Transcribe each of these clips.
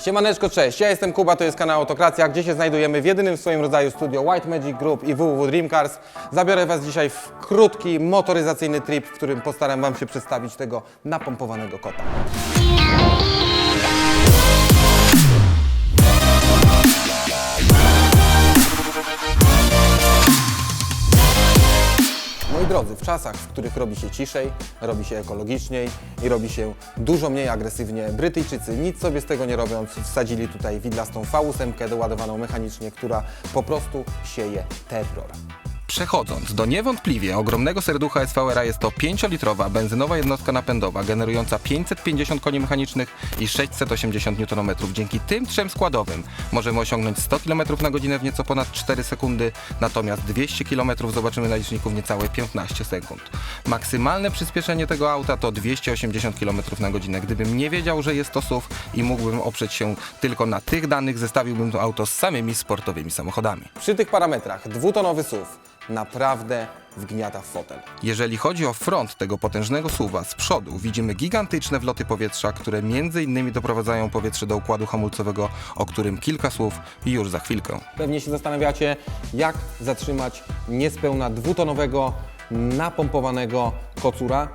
Siemaneczko, cześć, ja jestem Kuba, to jest kanał Autokracja, gdzie się znajdujemy w jedynym w swoim rodzaju studio White Magic Group i www Dream Cars. Zabiorę Was dzisiaj w krótki, motoryzacyjny trip, w którym postaram Wam się przedstawić tego napompowanego kota. Drodzy, w czasach, w których robi się ciszej, robi się ekologiczniej i robi się dużo mniej agresywnie, Brytyjczycy nic sobie z tego nie robiąc, wsadzili tutaj widlastą V8 doładowaną mechanicznie, która po prostu sieje terror. Przechodząc do niewątpliwie ogromnego serducha SVR jest to 5-litrowa benzynowa jednostka napędowa generująca 550 koni mechanicznych i 680 Nm. Dzięki tym trzem składowym możemy osiągnąć 100 km na godzinę w nieco ponad 4 sekundy, natomiast 200 km zobaczymy na liczniku w niecałe 15 sekund. Maksymalne przyspieszenie tego auta to 280 km na godzinę. Gdybym nie wiedział, że jest to SUV i mógłbym oprzeć się tylko na tych danych, zestawiłbym to auto z samymi sportowymi samochodami. Przy tych parametrach dwutonowy SUV naprawdę wgniata w fotel. Jeżeli chodzi o front tego potężnego suwa, z przodu widzimy gigantyczne wloty powietrza, które między innymi doprowadzają powietrze do układu hamulcowego, o którym kilka słów już za chwilkę. Pewnie się zastanawiacie, jak zatrzymać niespełna dwutonowego, napompowanego kocura.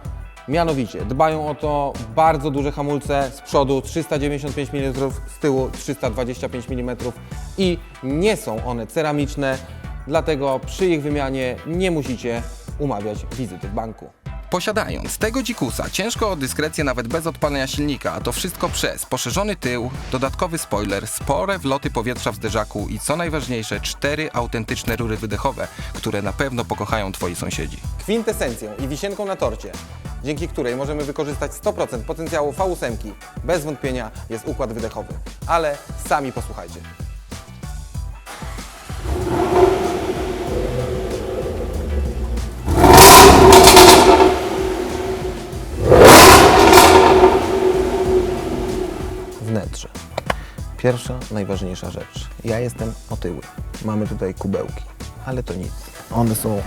Mianowicie dbają o to bardzo duże hamulce z przodu 395 mm, z tyłu 325 mm i nie są one ceramiczne, dlatego przy ich wymianie nie musicie umawiać wizyty w banku. Posiadając tego dzikusa, ciężko o dyskrecję nawet bez odpalenia silnika, a to wszystko przez poszerzony tył, dodatkowy spoiler, spore wloty powietrza w zderzaku i co najważniejsze, cztery autentyczne rury wydechowe, które na pewno pokochają Twoi sąsiedzi. Kwintesencją i wisienką na torcie, dzięki której możemy wykorzystać 100% potencjału V8, bez wątpienia jest układ wydechowy. Ale sami posłuchajcie. Pierwsza, najważniejsza rzecz. Ja jestem otyły. Mamy tutaj kubełki, ale to nic. One są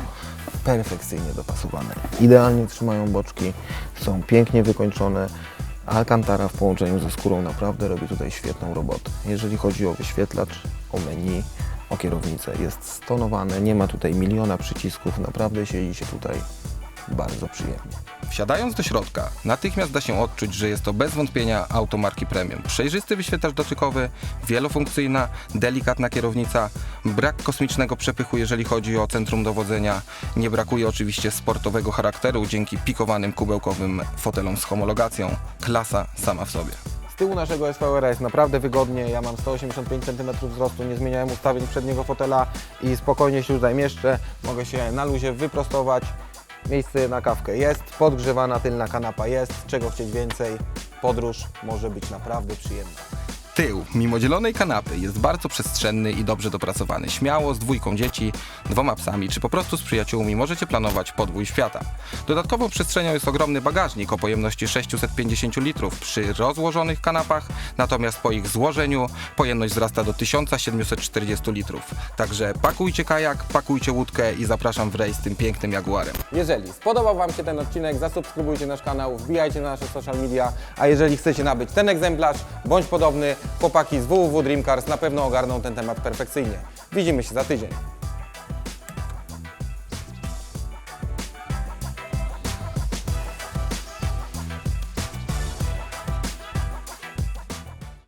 perfekcyjnie dopasowane. Idealnie trzymają boczki, są pięknie wykończone. Alcantara w połączeniu ze skórą naprawdę robi tutaj świetną robotę. Jeżeli chodzi o wyświetlacz, o menu, o kierownicę, jest stonowane, nie ma tutaj miliona przycisków, naprawdę siedzi się tutaj bardzo przyjemnie. Wsiadając do środka, natychmiast da się odczuć, że jest to bez wątpienia auto marki premium. Przejrzysty wyświetlacz dotykowy, wielofunkcyjna, delikatna kierownica, brak kosmicznego przepychu, jeżeli chodzi o centrum dowodzenia. Nie brakuje oczywiście sportowego charakteru dzięki pikowanym kubełkowym fotelom z homologacją. Klasa sama w sobie. Z tyłu naszego SVR jest naprawdę wygodnie. Ja mam 185 cm wzrostu, nie zmieniałem ustawień przedniego fotela i spokojnie się tutaj mieszczę. Mogę się na luzie wyprostować. Miejsce na kawkę jest, podgrzewana tylna kanapa jest. Czego chcieć więcej? Podróż może być naprawdę przyjemna. Tył, mimo dzielonej kanapy, jest bardzo przestrzenny i dobrze dopracowany. Śmiało, z dwójką dzieci, dwoma psami, czy po prostu z przyjaciółmi możecie planować podwój świata. Dodatkową przestrzenią jest ogromny bagażnik o pojemności 650 litrów przy rozłożonych kanapach, natomiast po ich złożeniu pojemność wzrasta do 1740 litrów. Także pakujcie kajak, pakujcie łódkę i zapraszam w rejs tym pięknym Jaguarem. Jeżeli spodobał Wam się ten odcinek, zasubskrybujcie nasz kanał, wbijajcie na nasze social media, a jeżeli chcecie nabyć ten egzemplarz bądź podobny, chłopaki z www Dream Cars na pewno ogarną ten temat perfekcyjnie. Widzimy się za tydzień.